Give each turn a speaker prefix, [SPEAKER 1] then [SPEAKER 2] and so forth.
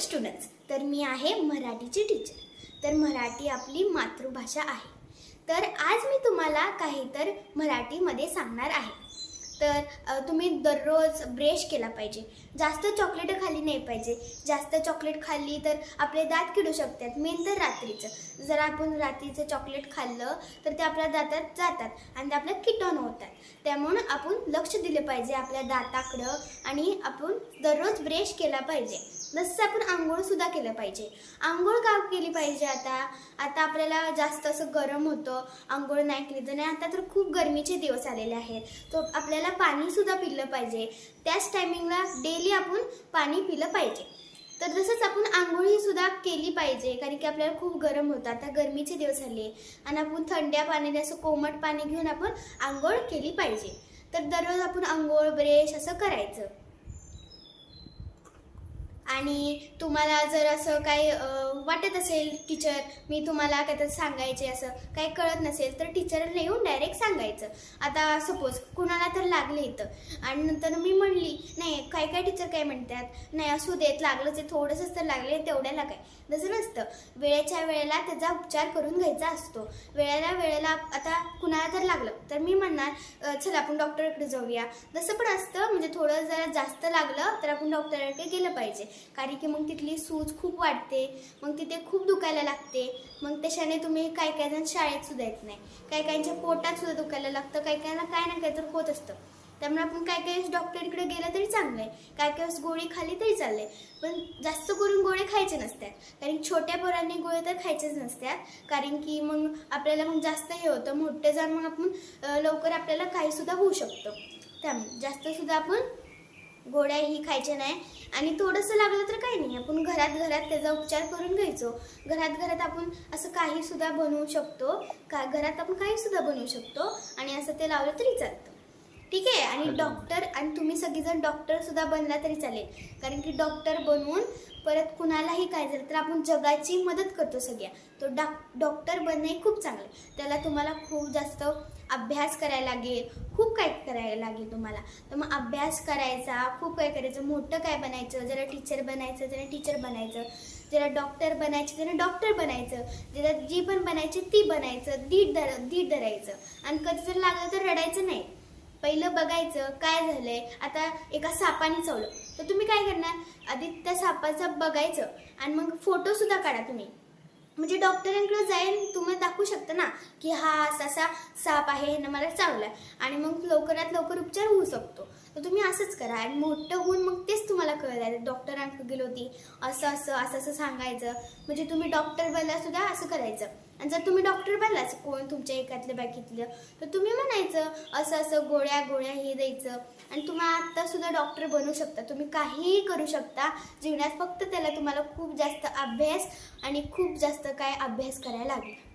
[SPEAKER 1] Students तर मी आहे मराठीची टीचर तर मराठी आपली मातृभाषा आहे. तर आज मी तुम्हाला काही तर मराठीमध्ये सांगणार आहे. तर तुम्ही दररोज ब्रश केला पाहिजे. जास्त चॉकलेट खाल्ली नाही पाहिजे. जास्त चॉकलेट खाल्ली तर आपले दात किडू शकतात. मेन तर रात्रीचं. जर आपण रात्रीचं चॉकलेट खाल्लं तर ते आपल्या दातात जातात आणि ते आपल्या किटाणू होतात. त्यामुळं आपण लक्ष दिले पाहिजे आपल्या दाताकडं आणि आपण दररोज ब्रश केला पाहिजे. जसं आपण आंघोळ सुद्धा केलं पाहिजे. आंघोळ का केली पाहिजे आता? आता आपल्याला जास्त असं गरम होतं आंघोळ नाही केली तर नाही. आता तर खूप गरमीचे दिवस आलेले आहेत. तो आपल्याला पाणीसुद्धा पिलं पाहिजे. त्याच टायमिंगला डेली आपण पाणी पिलं पाहिजे. तर तसंच आपण आंघोळीसुद्धा केली पाहिजे कारण की आपल्याला खूप गरम होतं. आता गरमीचे दिवस आले. आणि आपण थंड्या पाण्याने असं कोमट पाणी घेऊन आपण आंघोळ केली पाहिजे. तर दररोज आपण आंघोळ ब्रेश असं करायचं. आणि तुम्हाला जर असं काही वाटत असेल टीचर मी तुम्हाला काय तर सांगायचे असं काही कळत नसेल तर टीचरला येऊन डायरेक्ट सांगायचं. आता सपोज कुणाला तर लागले इथं. आणि नंतर मी म्हणली नाही काय काय टीचर काय म्हणतात? नाही असू देत लागलंच आहे थोडंसंच तर लागले तेवढ्याला काय? तसं नसतं. वेळेच्या वेळेला त्याचा उपचार करून घ्यायचा असतो. वेळेला वेळेला आता कुणाला तर लागलं. तर मी म्हणणार चला आपण डॉक्टरकडे जाऊया. जसं पण असतं म्हणजे थोडं जरा जास्त लागलं तर आपण डॉक्टरकडे गेलं पाहिजे. कारण की मग तिथली सूज खूप वाढते मग तिथे खूप दुखायला लागते मग त्याच्याने तुम्ही काही काही जण शाळेत सुद्धा येत नाही. काही काहींच्या पोटात सुद्धा दुखायला लागतं काही काहींना काय ना काही तर होत असतं. त्यामुळे आपण काय काय डॉक्टरकडे गेलं तरी चांगलं आहे. काय काय वेळेस गोळी खाल्ली तरी चाललंय. पण जास्त करून गोळे खायचे नसतात कारण छोट्या पोरांनी गोळे तर खायचेच नसतात कारण की मग आपल्याला मग जास्त हे होतं. मोठे जाण मग आपण लवकर आपल्याला काहीसुद्धा होऊ शकतं. त्यामुळे जास्तसुद्धा आपण गोळ्या ही खायच्या नाही. आणि थोडंसं लागलं तर काही नाही. आपण घरात घरात त्याचा उपचार करून घ्यायचो. घरात घरात आपण असं काहीसुद्धा बनवू शकतो. का घरात आपण काहीसुद्धा बनवू शकतो. आणि असं ते लावलं तरी चालतं. ठीक आहे? आणि डॉक्टर आणि तुम्ही सगळेजण डॉक्टर सुद्धा बनला तरी चालेल. कारण की डॉक्टर बनवून परत कुणालाही काय झालं तर आपण जगाची मदत करतो सगळ्या. तो डॉक डॉक्टर बनणे खूप चांगलं. त्याला तुम्हाला खूप जास्त अभ्यास करायला लागेल. खूप काय करायला लागेल तुम्हाला. तर मग अभ्यास करायचा खूप काय करायचं. मोठं काय बनायचं? जरा टीचर बनायचं जरा टीचर बनायचं. ज्याला डॉक्टर बनायचं त्याला डॉक्टर बनायचं. ज्याला जी पण बनायची ती बनायचं. दीड धर दीड धरायचं. आणि कधी जर लागलं तर रडायचं नाही. पहिलं बघायचं काय झालंय. आता एका सापाने चावलं. तर तुम्ही काय करणार? आधी त्या सापाचं बघायचं आणि मग फोटो सुद्धा काढा तुम्ही. म्हणजे डॉक्टरांकडे जाईन तुम्ही दाखवू शकता ना की हा असा असा साप आहे ह्यानं मला चावलाय. आणि मग लवकरात लवकर उपचार होऊ शकतो. तर तुम्ही असंच करा आणि मोठं होऊन मग तेच तुम्हाला कळलं. डॉक्टरांकडे गेलो होती असं असं असं असं सांगायचं. म्हणजे तुम्ही डॉक्टर बनला सुद्धा असं करायचं. आणि जर तुम्ही डॉक्टर बनलाच कोण तुमच्या एकातलं बाकीतलं तर तुम्ही म्हणायचं असं असं गोळ्या गोळ्या हे द्यायचं. आणि तुम्ही आत्तासुद्धा डॉक्टर बनू शकता. तुम्ही काहीही करू शकता. जीवनात फक्त त्याला तुम्हाला खूप जास्त अभ्यास आणि खूप जास्त काय अभ्यास करायला लागेल.